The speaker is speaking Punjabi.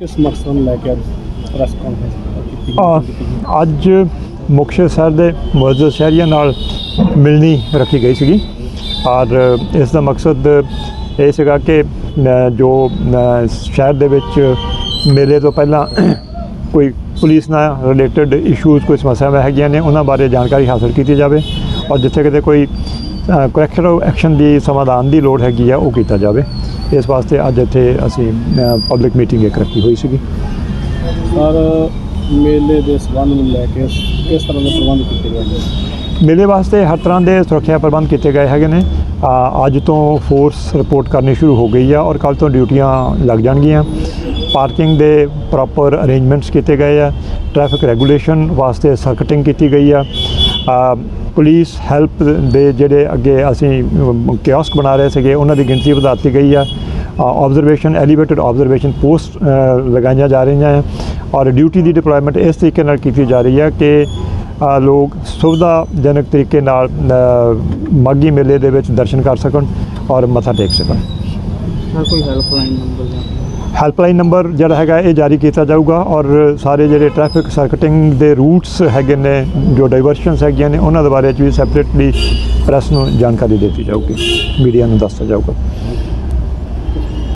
ਕਿਸ ਮਕਸਦ ਨੂੰ ਲੈ ਕੇ ਅੱਜ ਪ੍ਰੈਸ ਕਾਨਫਰੰਸ ਅੱਜ ਮੁਕਤਸਰ ਸ਼ਹਿਰ ਦੇ ਮੁਅੱਜ਼ਜ਼ ਸ਼ਹਿਰੀਆਂ ਨਾਲ ਮਿਲਣੀ ਰੱਖੀ ਗਈ ਸੀਗੀ। ਔਰ ਇਸ ਦਾ ਮਕਸਦ ਇਹ ਸੀਗਾ ਕਿ ਜੋ ਸ਼ਹਿਰ ਦੇ ਵਿੱਚ ਮੇਲੇ ਤੋਂ ਪਹਿਲਾਂ ਕੋਈ ਪੁਲਿਸ ਨਾਲ ਰਿਲੇਟਡ ਇਸ਼ੂਜ਼ ਕੋਈ ਸਮੱਸਿਆਵਾਂ ਹੈਗੀਆਂ ਨੇ, ਉਹਨਾਂ ਬਾਰੇ ਜਾਣਕਾਰੀ ਹਾਸਲ ਕੀਤੀ ਜਾਵੇ। ਔਰ ਜਿੱਥੇ ਕਿਤੇ ਕੋਈ ਕਰੈਕਟਰ ਐਕਸ਼ਨ ਦੀ ਸਮਾਧਾਨ ਦੀ ਲੋੜ ਹੈਗੀ ਆ ਉਹ ਕੀਤਾ ਜਾਵੇ। ਇਸ ਵਾਸਤੇ ਅੱਜ ਇੱਥੇ ਅਸੀਂ ਪਬਲਿਕ ਮੀਟਿੰਗ ਇੱਕ ਰੱਖੀ ਹੋਈ ਸੀਗੀ। ਸਰ ਮੇਲੇ ਦੇ ਸਬੰਧ ਨੂੰ ਲੈ ਕੇ ਕਿਸ ਤਰ੍ਹਾਂ ਦੇ ਪ੍ਰਬੰਧ ਕੀਤੇ ਗਏ ਨੇ? ਮੇਲੇ ਵਾਸਤੇ ਹਰ ਤਰ੍ਹਾਂ ਦੇ ਸੁਰੱਖਿਆ ਪ੍ਰਬੰਧ ਕੀਤੇ ਗਏ ਹੈਗੇ ਨੇ। ਅੱਜ ਤੋਂ ਫੋਰਸ ਰਿਪੋਰਟ ਕਰਨੀ ਸ਼ੁਰੂ ਹੋ ਗਈ ਆ ਔਰ ਕੱਲ ਤੋਂ ਡਿਊਟੀਆਂ ਲੱਗ ਜਾਣਗੀਆਂ। ਪਾਰਕਿੰਗ ਦੇ ਪ੍ਰੋਪਰ ਅਰੇਂਜਮੈਂਟਸ ਕੀਤੇ ਗਏ ਆ। ਟ੍ਰੈਫਿਕ ਰੈਗੂਲੇਸ਼ਨ ਵਾਸਤੇ ਸਰਕਟਿੰਗ ਕੀਤੀ ਗਈ ਆ। ਪੁਲਿਸ ਹੈਲਪ ਦੇ ਜਿਹੜੇ ਅੱਗੇ ਅਸੀਂ ਕਿਓਸਕ ਬਣਾ ਰਹੇ ਸੀਗੇ ਉਹਨਾਂ ਦੀ ਗਿਣਤੀ ਵਧਾਤੀ ਗਈ ਆ। ਆਬਜ਼ਰਵੇਸ਼ਨ ਐਲੀਵੇਟਡ ਆਬਜ਼ਰਵੇਸ਼ਨ ਪੋਸਟ ਲਗਾਈਆਂ ਜਾ ਰਹੀਆਂ ਹੈ ਔਰ ਡਿਊਟੀ ਦੀ ਡਿਪਲੋਇਮੈਂਟ ਇਸ ਤਰੀਕੇ ਨਾਲ ਕੀਤੀ ਜਾ ਰਹੀ ਹੈ ਕਿ ਲੋਕ ਸੁਵਿਧਾਜਨਕ ਤਰੀਕੇ ਨਾਲ ਅ, ਮਾਘੀ ਮੇਲੇ ਦੇ ਵਿੱਚ ਦਰਸ਼ਨ ਕਰ ਸਕਣ ਔਰ ਮੱਥਾ ਟੇਕ ਸਕਣ। ਕੋਈ ਹੈਲਪਲਾਈਨ ਨੰਬਰ ਜਾਂ ਹੈਲਪਲਾਈਨ ਨੰਬਰ ਜਿਹੜਾ ਹੈਗਾ ਇਹ ਜਾਰੀ ਕੀਤਾ ਜਾਊਗਾ ਔਰ ਸਾਰੇ ਜਿਹੜੇ ਟ੍ਰੈਫਿਕ ਸਰਕਟਿੰਗ ਦੇ ਰੂਟਸ ਹੈਗੇ ਨੇ, ਜੋ ਡਾਈਵਰਸ਼ਨਸ ਹੈਗੀਆਂ ਨੇ, ਉਹਨਾਂ ਦੇ ਬਾਰੇ 'ਚ ਵੀ ਸੈਪਰੇਟਲੀ ਪ੍ਰੈਸ ਨੂੰ ਜਾਣਕਾਰੀ ਦਿੱਤੀ ਜਾਊਗੀ। ਮੀਡੀਆ ਨੂੰ ਦੱਸਿਆ ਜਾਊਗਾ।